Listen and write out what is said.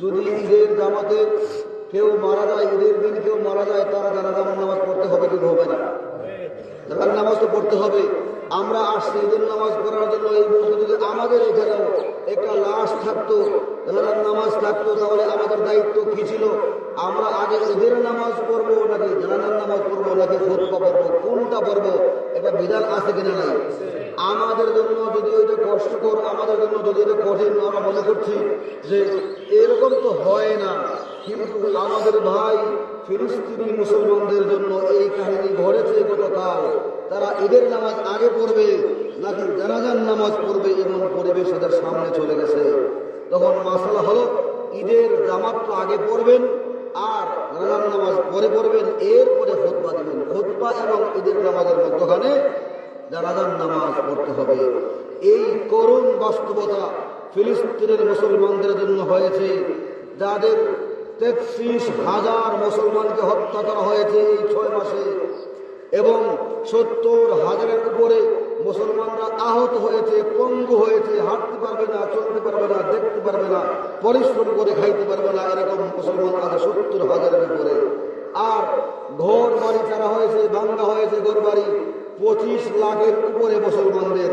যদি ঈদের জামাতে কেউ মারা যায়, ঈদের দিন কেউ মারা যায়, তারা জানাজার নামাজ পড়তে হবে কি হবে না। জানাজার নামাজ তো পড়তে হবে, আমরা আসছি ঈদের নামাজ পড়ার জন্য। এই বছর যদি আমাদের এখানেও একটা লাশ থাকতো জানাজার নামাজ থাকতো, তাহলে আমাদের দায়িত্ব কি ছিল? আমরা আগে ঈদের নামাজ পড়ব নাকি জানাজার নামাজ পড়ব নাকি ফতুয়া পড়ব? কোনটা পড়ব? এটা বিধান আছে কিনা নাই? আমাদের জন্য যদি ওইটা কষ্টকর, আমাদের জন্য যদি এটা কঠিন আমরা মনে করছি যে এরকম তো হয় না। কিন্তু আমাদের ভাই ফিলিস্তিনি মুসলমানদের জন্য এই কাহিনী ঘটেছে গতকাল। তারা ঈদের নামাজ আগে পড়বে, নাকি জানাজান নামাজ পড়বে এমন পরিবেশ তাদের সামনে চলে গেছে। তখন মাসালা হলো, ঈদের জামাতটা আগে পড়বেন, আর জানাজান নামাজ পরে পড়বেন, এরপরে খোদবা দিবেন। খোদবা এবং ঈদের নামাজের মধ্যখানে জানাজান নামাজ পড়তে হবে। এই করুণ বাস্তবতা ফিলিস্তিনের মুসলমানদের জন্য হয়েছে, যাদের তেত্রিশ হাজার মুসলমানকে হত্যা করা হয়েছে এই ছয় মাসে এবং সত্তর হাজারের উপরে মুসলমানরা আহত হয়েছে, পঙ্গু হয়েছে, হাঁটতে পারবে না, চলতে পারবে না, দেখতে পারবে না, পরিশ্রম করে খাইতে পারবে না, এরকম মুসলমান আছে সত্তর হাজারের উপরে। আর ঘর বাড়ি চারা হয়েছে বাংলা হয়েছে ঘর বাড়ি পঁচিশ লাখের উপরে মুসলমানদের